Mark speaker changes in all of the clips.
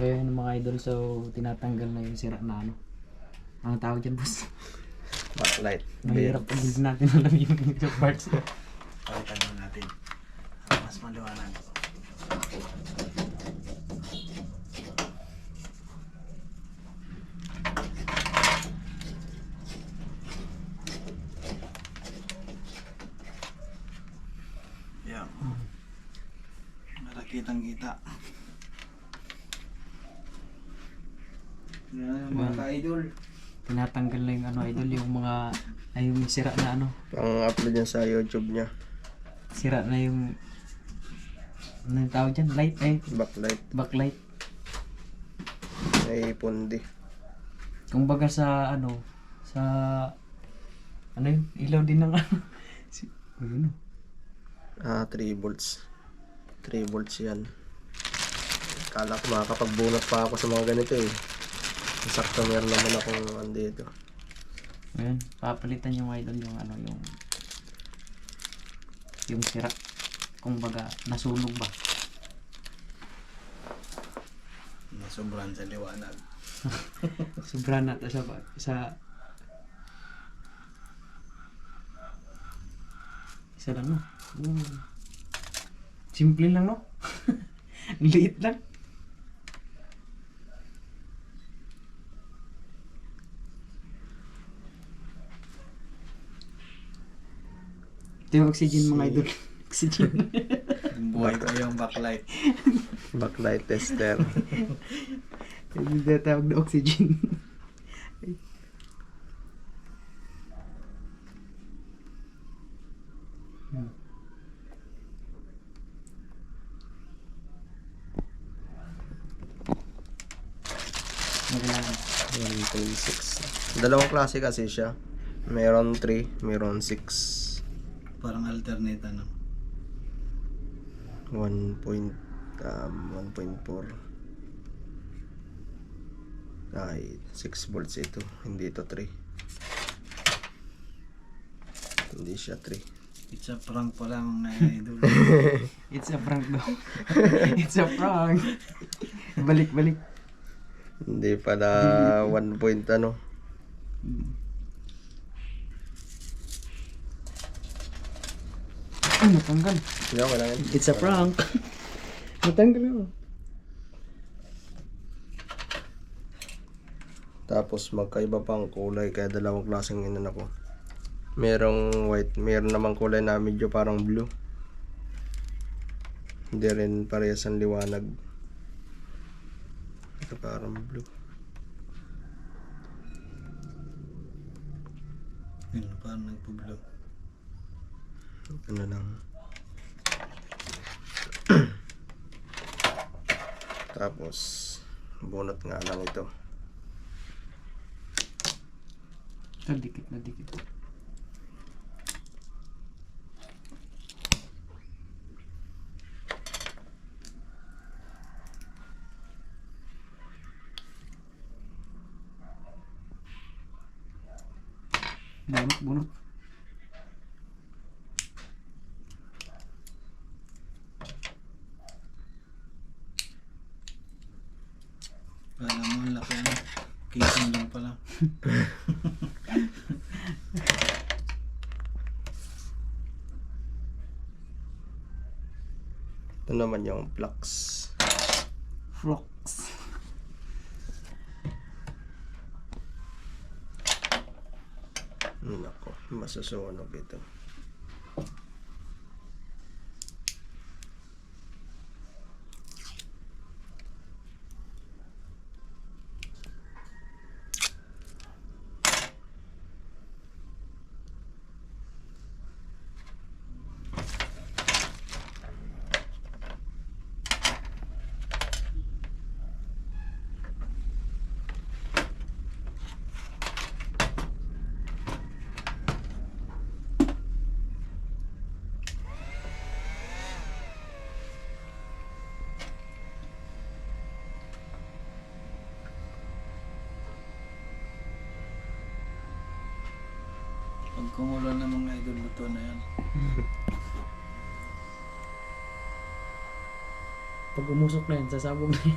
Speaker 1: mga idol. So, tinatanggal na yung sira na ano. Ang tawag dyan, boss.
Speaker 2: Backlight.
Speaker 1: Mahirap pag hindi natin alam yung yung parts.
Speaker 2: Palitan na natin. Mas maliwanag. Yan. Para kitang kita. Yan yung mga ka-idol.
Speaker 1: Tinatanggal na yung ano, idol, yung mga, ay yung sira na ano.
Speaker 2: Pang-upload yan sa YouTube niya.
Speaker 1: Sira na yung, ano yung tawag dyan? Light, eh,
Speaker 2: Backlight.
Speaker 1: backlight.
Speaker 2: Ay pundi.
Speaker 1: Kumbaga sa ano, sa ano yun, ilaw din ng ano. Si, ano?
Speaker 2: Ah, 3 volts. 3 volts yan. Kala ko makakapagbunot pa ako sa mga ganito eh. Sakto meron naman akong andito.
Speaker 1: Ayun, papalitan yung idol yung ano, yung yung sira. Kumbaga, nasunog ba?
Speaker 2: Sobrang sa liwanag.
Speaker 1: Sobra na ta sa, sa isa lang no. Mm. Simple lang no. Liit lang. Ito yung oxygen mga idol. oxygen.
Speaker 2: Buhay ko yung backlight. backlight tester.
Speaker 1: Hindi na tawag na oxygen. Magandang.
Speaker 2: 1.6. Dalawang klase kasi siya. Meron 3, meron 6.
Speaker 3: Parang alternate ano.
Speaker 2: 1. point, um, 1.4. Ay, 6 volts ito. Hindi ito 3. Hindi siya 3.
Speaker 3: It's a prank pa lang mga idol.
Speaker 1: It's a prank daw. It's a prank. balik, balik.
Speaker 2: Hindi pala 1 point ano.
Speaker 1: Ay, natanggal.
Speaker 2: Hindi ako lang yan.
Speaker 1: It's a prank. natanggal mo.
Speaker 2: Tapos magkaiba pang kulay kaya dalawang klaseng inan ako. Merong white, meron namang kulay na medyo parang blue. Hindi rin parehas ang liwanag. Ito parang blue.
Speaker 3: Yun, parang nagpublo.
Speaker 2: Ano lang. Tapos bunot nga lang ito.
Speaker 1: Ito, dikit na dikit. Bunot, bunot.
Speaker 3: Kala mo ang laki ano. Casing lang pala.
Speaker 2: Ito naman yung flux.
Speaker 1: Flux.
Speaker 2: Nako, masusunog ito.
Speaker 3: Pag kumulo ng mga idol, luto na yan.
Speaker 1: Pag umusok na yan, sasabog na yan.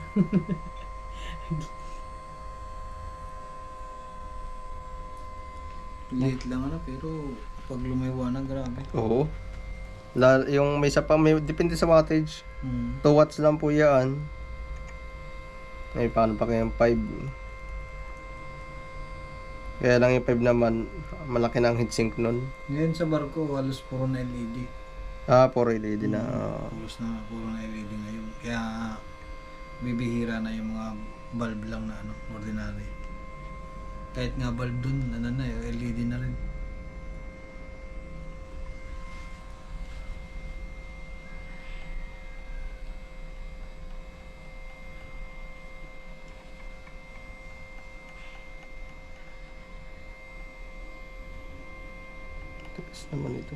Speaker 3: Liit lang ano, pero pag lumiwa na, grabe.
Speaker 2: Oo. La, yung may isa pa, may, depende sa wattage.
Speaker 3: Hmm.
Speaker 2: 2 watts lang po yan. May paano pa kayang 5. Kaya lang yung 5 naman, malaki na ang heatsink nun.
Speaker 3: Ngayon sa barko, halos puro na LED.
Speaker 2: Ah, for LED na. ah.
Speaker 3: Halos na puro na LED ngayon. Kaya bibihira na yung mga bulb lang na ano, ordinary. Kahit nga bulb dun, ano na, LED na rin.
Speaker 2: Tapos naman ito.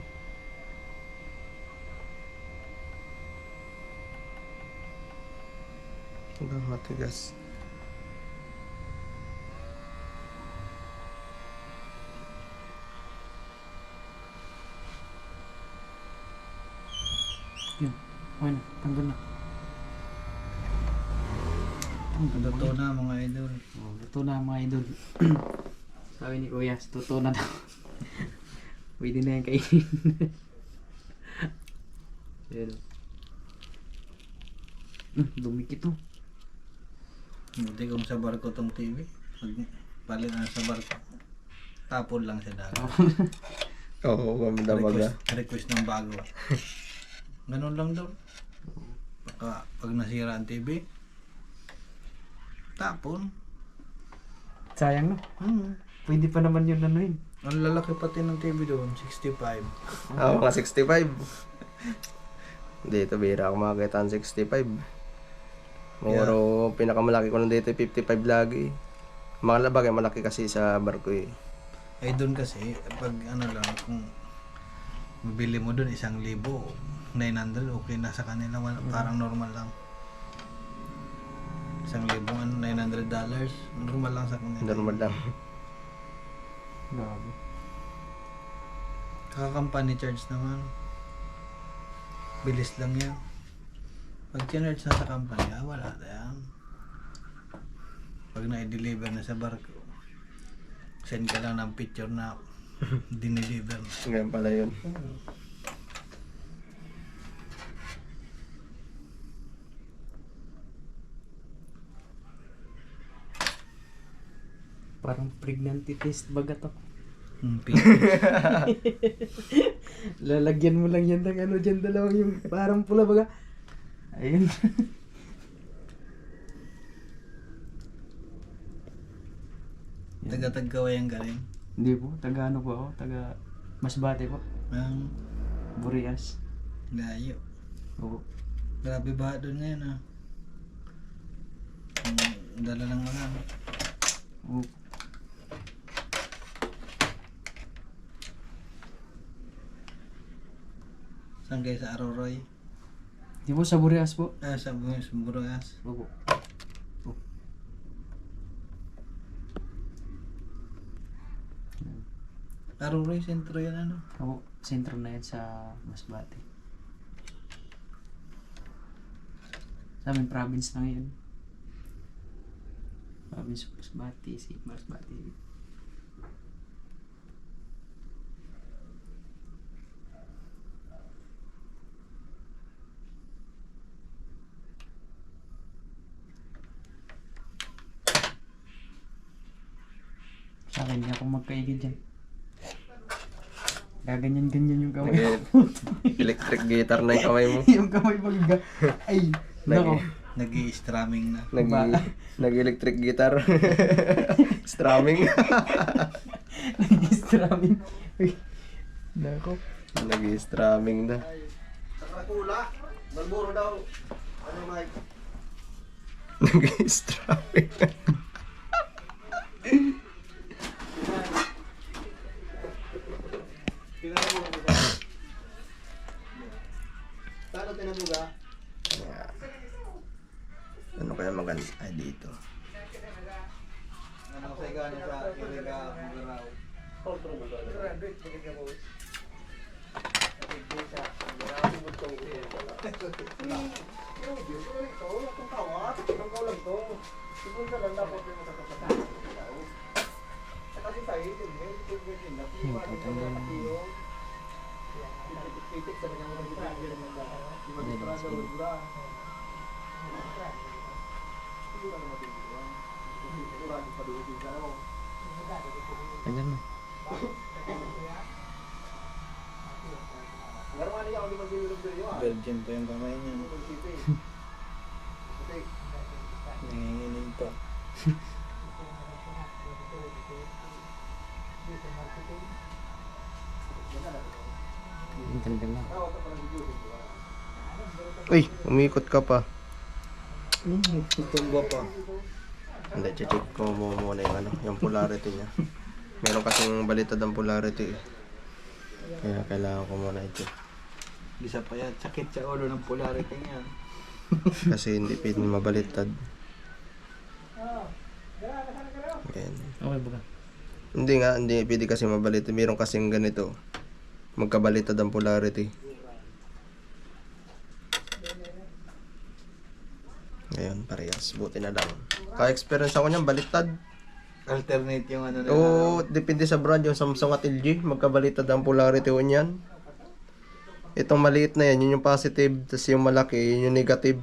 Speaker 2: Hanggang matigas.
Speaker 1: Yun. Okay na. Tanggal na. Tanggal na.
Speaker 3: Totoo na mga idol.
Speaker 1: Oh, luto na mga idol. Sabi ni Kuya, totoo na daw. Pwede na yan kainin. Pero, Hmm, dumikit to.
Speaker 3: Buti kung sa barko tong TV. Pag palit na sa barko. Tapon lang sa dagat.
Speaker 2: Oo, ganda baga.
Speaker 3: request, request ng bago. Ganun lang daw. Baka pag nasira ang TV, tapon.
Speaker 1: Sayang no.
Speaker 3: Hmm.
Speaker 1: Pwede pa naman yun ano yun.
Speaker 3: Ang lalaki pati ng TV doon, 65.
Speaker 2: Ah, mga 65. Dito, bira ako makakita ng 65. Muro, pinakamalaki ko lang dito, 55 lagi. Mga labagay, malaki kasi sa barko eh.
Speaker 3: Ay doon kasi, pag ano lang, kung mabili mo doon isang libo, 900, okay na sa kanila, wala, parang normal lang. Isang libo, ano, 900 dollars, normal lang sa kanila.
Speaker 2: Normal lang.
Speaker 1: Grabe.
Speaker 3: Kaka-company charge naman. Bilis lang yan. Pag charge na sa company, ah, wala na yan. Pag na-deliver na sa barko, send ka lang ng picture na dineliver na.
Speaker 2: Ganyan pala yun.
Speaker 1: Parang pregnancy test baga to.
Speaker 3: Hmm,
Speaker 1: Lalagyan mo lang yan ng ano dyan dalawang yung parang pula baga. Ayun.
Speaker 3: Taga-tagkaway ang galing.
Speaker 1: Hindi po, taga ano po ako, taga Masbate po,
Speaker 3: Ang
Speaker 1: Burias.
Speaker 3: layo.
Speaker 1: Oo.
Speaker 3: Grabe ba doon ngayon ah. Dala ng mga ano.
Speaker 1: Oo.
Speaker 3: Saan kayo sa Aroroy?
Speaker 1: Di po sa Burias po.
Speaker 3: Ah, sa Bu- sa Burugas.
Speaker 1: Opo.
Speaker 3: Aroroy, sentro yan ano.
Speaker 1: Opo, sentro na yan sa Masbate. Sa amin province na ngayon. Province Masbate, si Masbate. Sa akin, hindi ako magkaigid dyan. Gaganyan-ganyan yung kamay ko.
Speaker 2: Electric guitar na yung kamay mo.
Speaker 1: yung kamay pag Ay, nako.
Speaker 3: nag strumming na.
Speaker 2: Nag, nag-electric guitar. Strumming.
Speaker 1: Nag-strumming. Uy, Nako.
Speaker 2: Nag-strumming na. Sakrakula. Malboro daw. Ano, Mike? Nag-strumming.
Speaker 3: Paano tinabuga?
Speaker 2: Yeah. Ano kaya maganda? Ay, dito.
Speaker 3: Ano sa igano sa Iriga, Mugaraw? Kontrol mo ba?
Speaker 1: Yung Tagal na.
Speaker 3: Virgin pa yung kamay niya. Nanginginig pa.
Speaker 1: Ang tagal na.
Speaker 2: Uy, umikot ka pa.
Speaker 3: Tumba pa.
Speaker 2: Hindi, check ko mo muna yung ano, yung polarity niya. Meron kasing balitad ang polarity eh. Kaya kailangan ko muna i-check.
Speaker 3: Isa pa yan. Sakit sa ulo ng polarity niya.
Speaker 2: Kasi hindi pwedeng mabalitad. Ayan.
Speaker 1: Okay ba ka?
Speaker 2: Hindi nga, hindi pwede kasi mabalitad. Meron kasing ganito. Magkabalitad ang polarity. Ngayon, parehas. Buti na lang. Ka-experience ako niyan, balitad.
Speaker 3: Alternate yung ano na.
Speaker 2: Oo, depende sa brand yung Samsung at LG. Magkabalitad ang polarity ko niyan. Itong maliit na yan, yun yung positive. Tapos yung malaki, yun yung negative.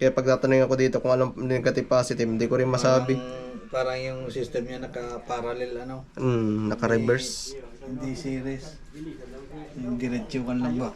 Speaker 2: Kaya pag tatanungin ako dito kung anong negative positive, hindi ko rin masabi.
Speaker 3: Parang, parang yung system niya naka-parallel ano.
Speaker 2: Hmm, naka-reverse.
Speaker 3: Hindi series. Yung diretsukan lang ba?